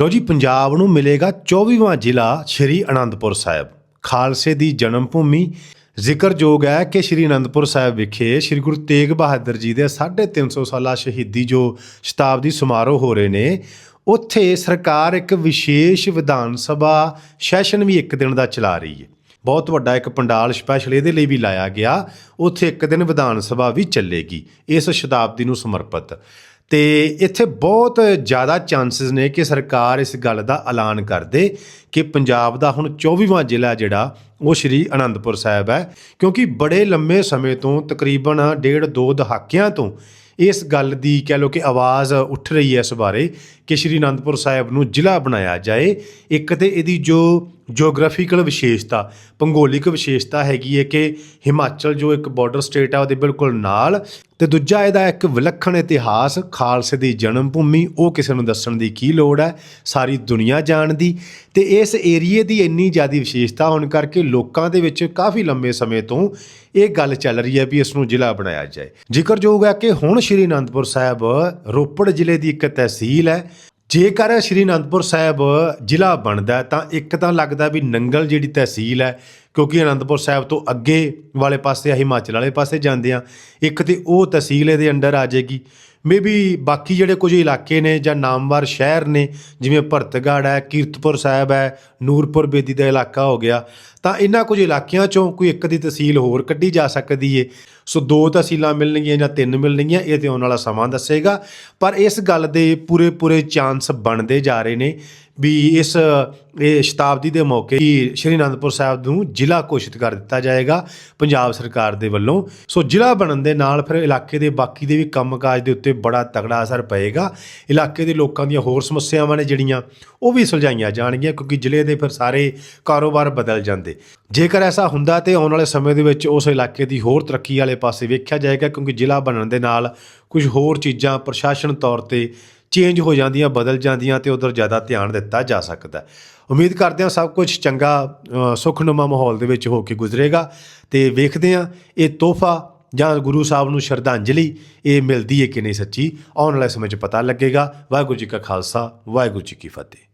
ਲੋ ਜੀ, ਪੰਜਾਬ ਨੂੰ ਮਿਲੇਗਾ 24ਵਾਂ ਜ਼ਿਲ੍ਹਾ ਸ਼੍ਰੀ ਅਨੰਦਪੁਰ ਸਾਹਿਬ। ਖਾਲਸੇ ਦੀ ਜਨਮ ਭੂਮੀ ਜ਼ਿਕਰਯੋਗ ਹੈ ਕਿ ਸ਼੍ਰੀ ਅਨੰਦਪੁਰ ਸਾਹਿਬ ਵਿਖੇ ਸ਼੍ਰੀ ਗੁਰੂ ਤੇਗ ਬਹਾਦਰ ਜੀ ਦੇ 350 ਸਾਲਾ ਸ਼ਹੀਦੀ ਜੋ ਸ਼ਤਾਬਦੀ ਸਮਾਰੋਹ ਹੋ ਰਹੇ ਨੇ, ਉੱਥੇ ਸਰਕਾਰ ਇੱਕ ਵਿਸ਼ੇਸ਼ ਵਿਧਾਨ ਸਭਾ ਸੈਸ਼ਨ ਵੀ ਇੱਕ ਦਿਨ ਦਾ ਚਲਾ ਰਹੀ ਹੈ। ਬਹੁਤ ਵੱਡਾ ਇੱਕ ਪੰਡਾਲ ਸਪੈਸ਼ਲ ਇਹਦੇ ਲਈ ਵੀ ਲਾਇਆ ਗਿਆ, ਉੱਥੇ ਇੱਕ ਦਿਨ ਵਿਧਾਨ ਸਭਾ ਵੀ ਚੱਲੇਗੀ, ਇਸ ਸ਼ਤਾਬਦੀ ਨੂੰ ਸਮਰਪਿਤ। ਤੇ ਇੱਥੇ ਬਹੁਤ ਜ਼ਿਆਦਾ ਚਾਂਸਸ ਨੇ ਕਿ ਸਰਕਾਰ ਇਸ ਗੱਲ ਦਾ ਐਲਾਨ ਕਰ ਦੇ ਕਿ ਪੰਜਾਬ ਦਾ ਹੁਣ 24ਵਾਂ ਜ਼ਿਲ੍ਹਾ ਜਿਹੜਾ, ਉਹ ਸ਼੍ਰੀ ਅਨੰਦਪੁਰ ਸਾਹਿਬ ਹੈ। ਕਿਉਂਕਿ ਬੜੇ ਲੰਮੇ ਸਮੇਂ ਤੋਂ, ਤਕਰੀਬਨ ਡੇਢ ਦੋ ਦਹਾਕਿਆਂ ਤੋਂ ਇਸ ਗੱਲ ਦੀ ਕਹਿ ਲਓ ਕਿ ਆਵਾਜ਼ ਉੱਠ ਰਹੀ ਹੈ ਇਸ ਬਾਰੇ ਕਿ ਸ਼੍ਰੀ ਅਨੰਦਪੁਰ ਸਾਹਿਬ ਨੂੰ ਜ਼ਿਲ੍ਹਾ ਬਣਾਇਆ ਜਾਏ। ਇੱਕ ਤੇ ਇਹਦੀ ਜੋ ਜੀਓਗ੍ਰਾਫੀਕਲ ਵਿਸ਼ੇਸ਼ਤਾ, ਭੂਗੋਲਿਕ ਵਿਸ਼ੇਸ਼ਤਾ ਹੈਗੀ ਹੈ ਕਿ ਹਿਮਾਚਲ ਜੋ ਇੱਕ ਬਾਰਡਰ ਸਟੇਟ ਆ, ਉਹਦੇ ਬਿਲਕੁਲ ਨਾਲ ਤੇ ਦੂਜਾ ਇਹਦਾ ਇੱਕ ਵਿਲੱਖਣ ਇਤਿਹਾਸ, ਖਾਲਸੇ ਦੀ ਜਨਮ ਭੂਮੀ, ਉਹ ਕਿਸੇ ਨੂੰ ਦੱਸਣ ਦੀ ਕੀ ਲੋੜ ਹੈ? ਸਾਰੀ ਦੁਨੀਆ ਜਾਣਦੀ। ਤੇ ਇਸ ਏਰੀਏ ਦੀ ਇੰਨੀ ਜ਼ਿਆਦੀ ਵਿਸ਼ੇਸ਼ਤਾ ਹੋਣ ਕਰਕੇ ਲੋਕਾਂ ਦੇ ਵਿੱਚ ਕਾਫੀ ਲੰਮੇ ਸਮੇਂ ਤੋਂ ਇਹ ਗੱਲ ਚੱਲ ਰਹੀ ਹੈ ਵੀ ਇਸ ਨੂੰ ਜ਼ਿਲ੍ਹਾ ਬਣਾਇਆ ਜਾਏ। ਜ਼ਿਕਰਯੋਗ ਹੈ ਕਿ ਹੁਣ ਸ਼੍ਰੀ ਅਨੰਦਪੁਰ ਸਾਹਿਬ ਰੋਪੜ ਜ਼ਿਲ੍ਹੇ ਦੀ ਇੱਕ ਤਹਿਸੀਲ ਹੈ। ਜੇਕਰ ਸ਼੍ਰੀ ਅਨੰਦਪੁਰ ਸਾਹਿਬ ਜ਼ਿਲ੍ਹਾ ਬਣਦਾ ਤਾਂ ਇੱਕ ਤਾਂ ਲੱਗਦਾ ਵੀ ਨੰਗਲ ਜਿਹੜੀ ਤਹਿਸੀਲ ਹੈ ਕਿਉਂਕਿ ਅਨੰਦਪੁਰ ਸਾਹਿਬ ਤੋਂ ਅੱਗੇ ਵਾਲੇ ਪਾਸੇ ਆ, ਹਿਮਾਚਲ ਵਾਲੇ ਪਾਸੇ ਜਾਂਦੇ ਆ। ਇੱਕ ਤੇ ਉਹ ਤਹਿਸੀਲ ਇਹਦੇ ਅੰਡਰ ਆ ਜਾਏਗੀ। ਮੇਬੀ ਬਾਕੀ ਜਿਹੜੇ ਕੁਝ ਇਲਾਕੇ ਨੇ ਜਾਂ ਨਾਮਵਰ ਸ਼ਹਿਰ ਨੇ, ਜਿਵੇਂ ਭਰਤਗੜ੍ਹ ਹੈ, ਕੀਰਤਪੁਰ ਸਾਹਿਬ ਹੈ, ਨੂਰਪੁਰ ਬੇਦੀ ਦਾ ਇਲਾਕਾ ਹੋ ਗਿਆ। ਤਾਂ ਇਹਨਾਂ ਕੁਝ ਇਲਾਕਿਆਂ ਚੋਂ ਕੋਈ ਇੱਕ ਦੀ ਤਹਿਸੀਲ ਹੋਰ ਕੱਢੀ ਜਾ ਸਕਦੀ ਏ। ਸੋ ਦੋ ਤਹਿਸੀਲਾਂ ਮਿਲਣਗੀਆਂ ਜਾਂ ਤਿੰਨ ਮਿਲਣਗੀਆਂ, ਇਹ ਤੇ ਆਉਣ ਵਾਲਾ ਸਮਾਂ ਦੱਸੇਗਾ। ਪਰ ਇਸ ਗੱਲ ਦੇ ਪੂਰੇ ਪੂਰੇ ਚਾਂਸ ਬਣਦੇ ਜਾ ਰਹੇ ਨੇ ਵੀ ਇਸ, ਇਹ ਸ਼ਤਾਬਦੀ ਦੇ ਮੌਕੇ ਹੀ ਸ਼੍ਰੀ ਅਨੰਦਪੁਰ ਸਾਹਿਬ ਨੂੰ ਜ਼ਿਲ੍ਹਾ ਘੋਸ਼ਿਤ ਕਰ ਦਿੱਤਾ ਜਾਏਗਾ ਪੰਜਾਬ ਸਰਕਾਰ ਦੇ ਵੱਲੋਂ। ਸੋ ਜ਼ਿਲ੍ਹਾ ਬਣਨ ਦੇ ਨਾਲ ਫਿਰ ਇਲਾਕੇ ਦੇ ਬਾਕੀ ਦੇ ਵੀ ਕੰਮਕਾਜ ਦੇ ਉੱਤੇ ਬੜਾ ਤਗੜਾ ਅਸਰ ਪਏਗਾ। ਇਲਾਕੇ ਦੇ ਲੋਕਾਂ ਦੀਆਂ ਹੋਰ ਸਮੱਸਿਆਵਾਂ ਨੇ ਜਿਹੜੀਆਂ, ਉਹ ਵੀ ਸੁਲਝਾਈਆਂ ਜਾਣਗੀਆਂ ਕਿਉਂਕਿ ਜ਼ਿਲ੍ਹੇ ਦੇ ਫਿਰ ਸਾਰੇ ਕਾਰੋਬਾਰ ਬਦਲ ਜਾਂਦੇ ਜੇਕਰ ਐਸਾ ਹੁੰਦਾ ਤੇ ਆਉਣ ਵਾਲੇ ਸਮੇਂ ਦੇ ਵਿੱਚ ਉਸ ਇਲਾਕੇ ਦੀ ਹੋਰ ਤਰੱਕੀ ਵਾਲੇ ਪਾਸੇ ਵੇਖਿਆ ਜਾਏਗਾ ਕਿਉਂਕਿ ਜ਼ਿਲ੍ਹਾ ਬਣਨ ਦੇ ਨਾਲ ਕੁਝ ਹੋਰ ਚੀਜ਼ਾਂ ਪ੍ਰਸ਼ਾਸਨ ਤੌਰ ਤੇ ਚੇਂਜ ਹੋ ਜਾਂਦੀਆਂ ਬਦਲ ਜਾਂਦੀਆਂ ਤੇ ਉਧਰ ਜ਼ਿਆਦਾ ਧਿਆਨ ਦਿੱਤਾ ਜਾ ਸਕਦਾ ਉਮੀਦ ਕਰਦੇ ਹਾਂ ਸਭ ਕੁਝ ਚੰਗਾ ਅ, ਸੁਖਨੁਮਾ ਮਾਹੌਲ ਦੇ ਵਿੱਚ ਹੋ ਕੇ ਗੁਜ਼ਰੇਗਾ ਤੇ ਵੇਖਦੇ ਹਾਂ ਇਹ ਤੋਹਫਾ ਜਾਂ ਗੁਰੂ ਸਾਹਿਬ ਨੂੰ ਸ਼ਰਧਾਂਜਲੀ ਇਹ ਮਿਲਦੀ ਹੈ ਕਿ ਨਹੀਂ ਸੱਚੀ ਆਉਣ ਵਾਲੇ ਸਮੇਂ 'ਚ ਪਤਾ ਲੱਗੇਗਾ। ਵਾਹਿਗੁਰੂ ਜੀ ਕਾ ਖਾਲਸਾ ਵਾਹਿਗੁਰੂ ਜੀ ਕੀ ਫਤਿਹ।